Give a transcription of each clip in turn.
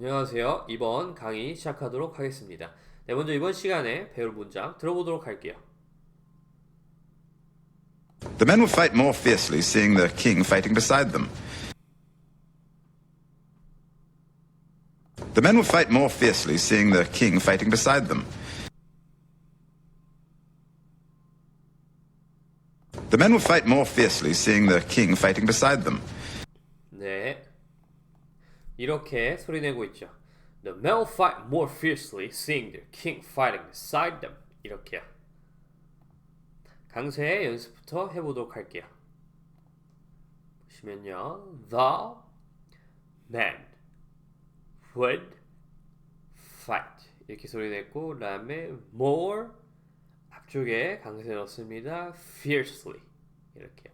안녕하세요. 이번 강의 시작하도록 하겠습니다. 네, 먼저 이번 시간에 배울 문장 들어보도록 할게요. The men will fight more fiercely seeing the king fighting beside them. The men will fight more fiercely seeing the king fighting beside them. The men will fight more fiercely seeing the king fighting beside them. 네. 이렇게 소리내고 있죠. The will fight more fiercely seeing their king fighting beside them. 이렇게요. 강세의 연습부터 해보도록 할게요. 보시면요. The men would fight. 이렇게 소리냈고, 그 다음에 more 앞쪽에 강세 넣습니다. fiercely. 이렇게.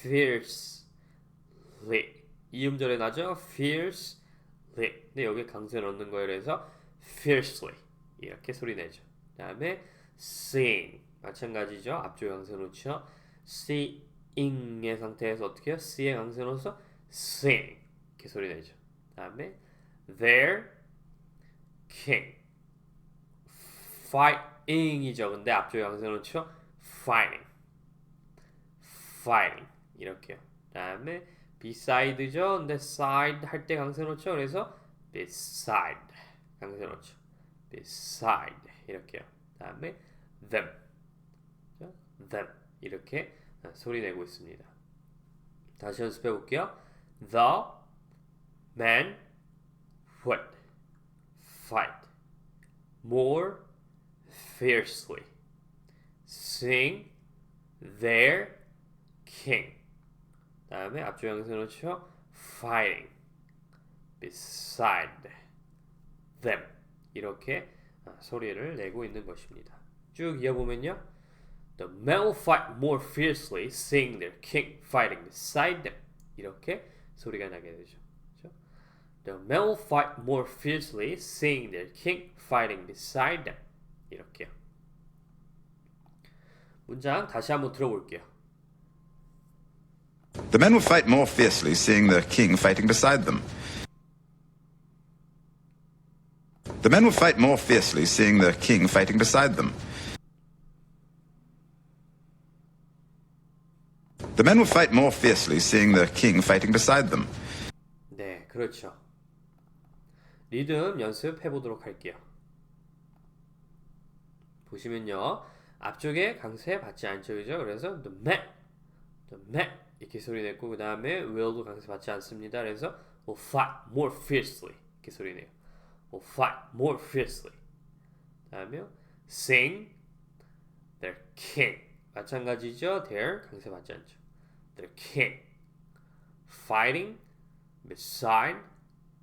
fiercely. 이 음절에 나죠? fiercely. 근데 여기 강세 넣는 거예요. 그래서 fiercely. 이렇게 소리 내죠. 그 다음에 sing. 마찬가지죠. 앞쪽에 강세 놓죠. sing의 상태에서 어떻게 해요? c에 강세 넣어서 sing. 이렇게 소리 내죠. 그 다음에 their king. fighting이죠. 근데 앞쪽에 강세 놓죠. fighting. fighting. 이렇게요. 그 다음에 beside죠. 근데 side 할 때 강세 놓죠. 그래서 beside 강세 놓죠. beside 이렇게요. 다음에 them them 이렇게 소리 내고 있습니다. 다시 연습해 볼게요. The man would fight more fiercely, sing their king. 다음에 앞쪽 양세 놓죠. fighting beside them 이렇게 아, 소리를 내고 있는 것입니다. 쭉 이어보면요. The men fight more fiercely, seeing their king fighting beside them. 이렇게 소리가 나게 되죠. 그렇죠? The men fight more fiercely, seeing their king fighting beside them. 이렇게요. 문장 다시 한번 들어볼게요. The men will fight more fiercely seeing the king fighting beside them. The men will fight more fiercely seeing the king fighting beside them. The men will fight more fiercely seeing the king fighting beside them. 네, 그렇죠. 리듬 연습해 보도록 할게요. 보시면요. 앞쪽에 강세 받지 않죠. 그죠? 그래서 the man, the man 이렇게 소리 냈고 그 다음에 will도 강세 받지 않습니다. 그래서 will fight more fiercely 이렇게 소리 내요. will fight more fiercely. 다음에 sing their king 마찬가지죠. their 강세 받지 않죠. their king fighting beside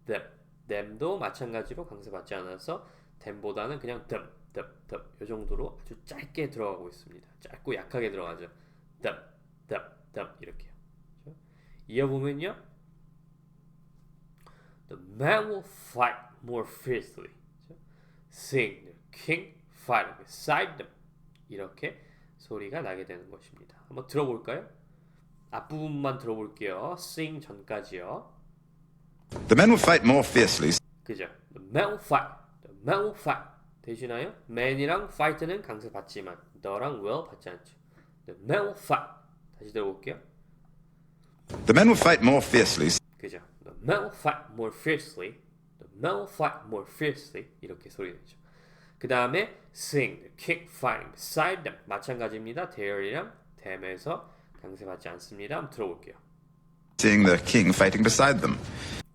them. them도 마찬가지로 강세 받지 않아서 them보다는 그냥 them, them, them 이 정도로 아주 짧게 들어가고 있습니다. 짧고 약하게 들어가죠. them, them 이렇게요. 그렇죠? 이어 보면요. The man will fight more fiercely. 그렇죠? Seeing the king fighting beside them. 이렇게 소리가 나게 되는 것입니다. 한번 들어볼까요? 앞부분만 들어볼게요. sing 전까지요. The men will fight more fiercely 그죠? The man will fight. The man will fight. 되시나요? man이랑 fight는 강세 받지만 the랑 will 받지 않죠. The man will fight. 다시 들어볼게요. The men will fight more fiercely 그죠? The man will fight more fiercely. The man will fight more fiercely. 이렇게 소리 내죠. 그 다음에 sing, king fighting beside them. 마찬가지입니다. there이랑 them에서 강세 받지 않습니다. 한번 들어볼게요. seeing the king fighting beside them.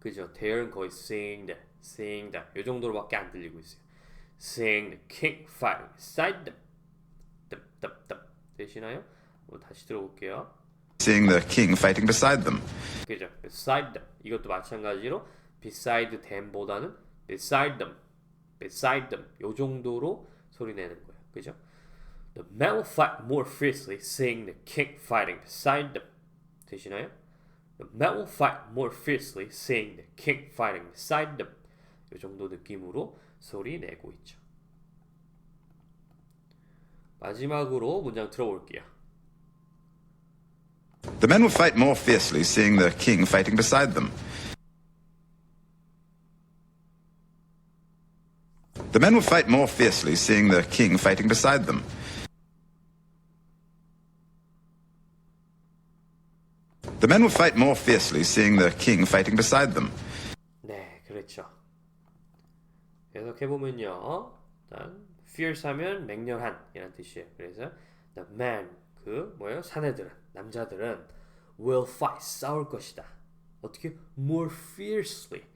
그죠? there는 거의 sing the, sing the 요 정도로밖에 안 들리고 있어요. Sing the king fighting beside them. 듭. 되시나요? 어, 다시 들어볼게요. seeing the king fighting beside them. 그죠? beside them. 이것도 마찬가지로 beside them보다는 beside them, beside them 요 정도로 소리 내는 거예요. 그죠? The men will fight more fiercely, seeing the king fighting beside them. 되시나요? The men will fight more fiercely, seeing the king fighting beside them. 요 정도 느낌으로 소리 내고 있죠. 마지막으로 문장 들어볼게요. The men will fight more fiercely seeing the king fighting beside them. The men will fight more fiercely seeing the king fighting beside them. The men will fight more fiercely seeing the king fighting beside them. 네, 그렇죠. 계속해 보면요. 일단 fierce 하면 맹렬한 이란 뜻이에요. 그래서 the man 그 뭐예요? 사내들은 남자들은 will fight 싸울 것이다. 어떻게 more fiercely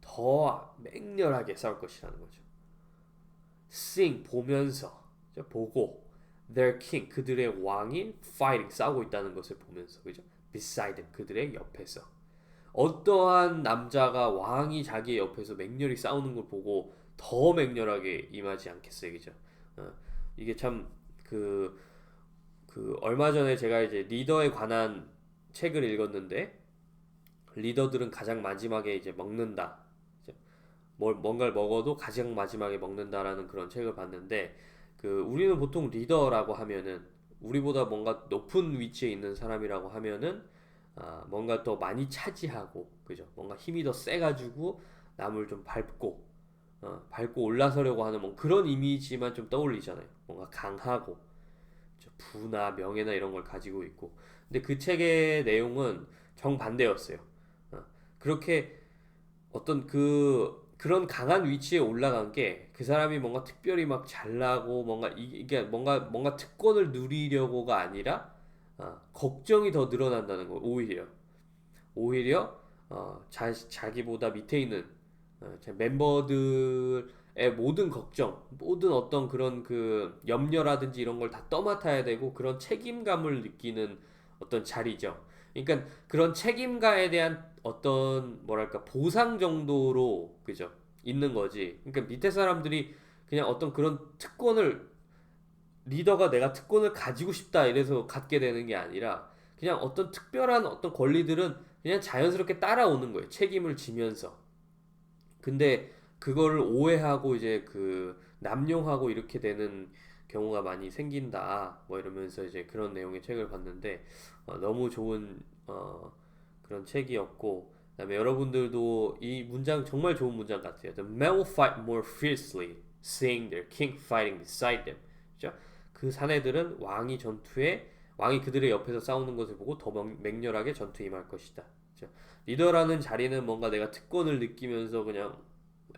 더 맹렬하게 싸울 것이라는 거죠. sing 보면서 저 보고 their king 그들의 왕이 fighting 싸우고 있다는 것을 보면서 그죠? beside them 그들의 옆에서 어떠한 남자가 왕이 자기 옆에서 맹렬히 싸우는 걸 보고 더 맹렬하게 임하지 않겠어요, 그죠? 어, 이게 참그 그 얼마 전에 제가 이제 리더에 관한 책을 읽었는데 리더들은 가장 마지막에 이제 먹는다. 이제 뭘 뭔가를 먹어도 가장 마지막에 먹는다라는 그런 책을 봤는데 그 우리는 보통 리더라고 하면은 우리보다 뭔가 높은 위치에 있는 사람이라고 하면은 아, 뭔가 더 많이 차지하고 그죠? 뭔가 힘이 더 세가지고 남을 좀 밟고 어, 밟고 올라서려고 하는 뭐 그런 이미지만 좀 떠올리잖아요. 뭔가 강하고 저 부나 명예나 이런 걸 가지고 있고. 근데 그 책의 내용은 정반대였어요. 어, 그렇게 어떤 그 그런 강한 위치에 올라간 게 그 사람이 뭔가 특별히 막 잘나고 뭔가 이- 이게 뭔가 뭔가 특권을 누리려고가 아니라 어, 걱정이 더 늘어난다는 거 오히려 오히려 어, 자, 자기보다 밑에 있는 어, 제 멤버들의 모든 걱정, 모든 어떤 그런 그 염려라든지 이런 걸 다 떠맡아야 되고 그런 책임감을 느끼는 어떤 자리죠. 그러니까 그런 책임감에 대한 어떤 뭐랄까 보상 정도로 그죠 있는 거지. 그러니까 밑에 사람들이 그냥 어떤 그런 특권을 리더가 내가 특권을 가지고 싶다 이래서 갖게 되는 게 아니라 그냥 어떤 특별한 어떤 권리들은 그냥 자연스럽게 따라오는 거예요. 책임을 지면서. 근데 그거를 오해하고 이제 그 남용하고 이렇게 되는 경우가 많이 생긴다. 뭐 이러면서 이제 그런 내용의 책을 봤는데 어, 너무 좋은 어, 그런 책이었고 그다음에 여러분들도 이 문장 정말 좋은 문장 같아요. The men will fight more fiercely, seeing their king fighting beside them. 그죠? 그 사내들은 왕이 전투에 왕이 그들의 옆에서 싸우는 것을 보고 더 맹- 맹렬하게 전투에 임할 것이다. 그죠? 리더라는 자리는 뭔가 내가 특권을 느끼면서 그냥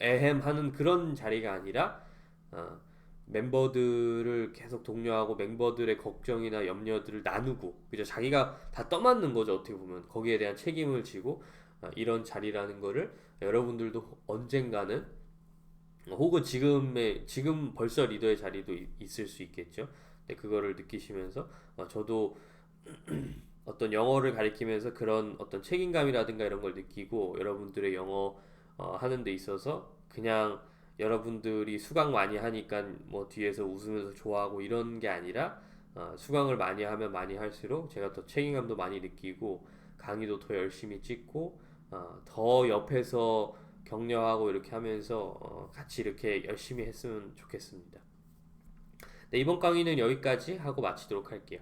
에헴 하는 그런 자리가 아니라 어, 멤버들을 계속 독려하고 멤버들의 걱정이나 염려들을 나누고 그죠 자기가 다 떠맡는 거죠 어떻게 보면 거기에 대한 책임을 지고 어, 이런 자리라는 거를 여러분들도 언젠가는 어, 혹은 지금의 지금 벌써 리더의 자리도 이- 있을 수 있겠죠. 근데 그거를 느끼시면서 어, 저도 어떤 영어를 가리키면서 그런 어떤 책임감이라든가 이런 걸 느끼고 여러분들의 영어 어, 하는 데 있어서 그냥 여러분들이 수강 많이 하니까 뭐 뒤에서 웃으면서 좋아하고 이런 게 아니라 어, 수강을 많이 하면 많이 할수록 제가 더 책임감도 많이 느끼고 강의도 더 열심히 찍고 어, 더 옆에서 격려하고 이렇게 하면서 어, 같이 이렇게 열심히 했으면 좋겠습니다. 네, 이번 강의는 여기까지 하고 마치도록 할게요.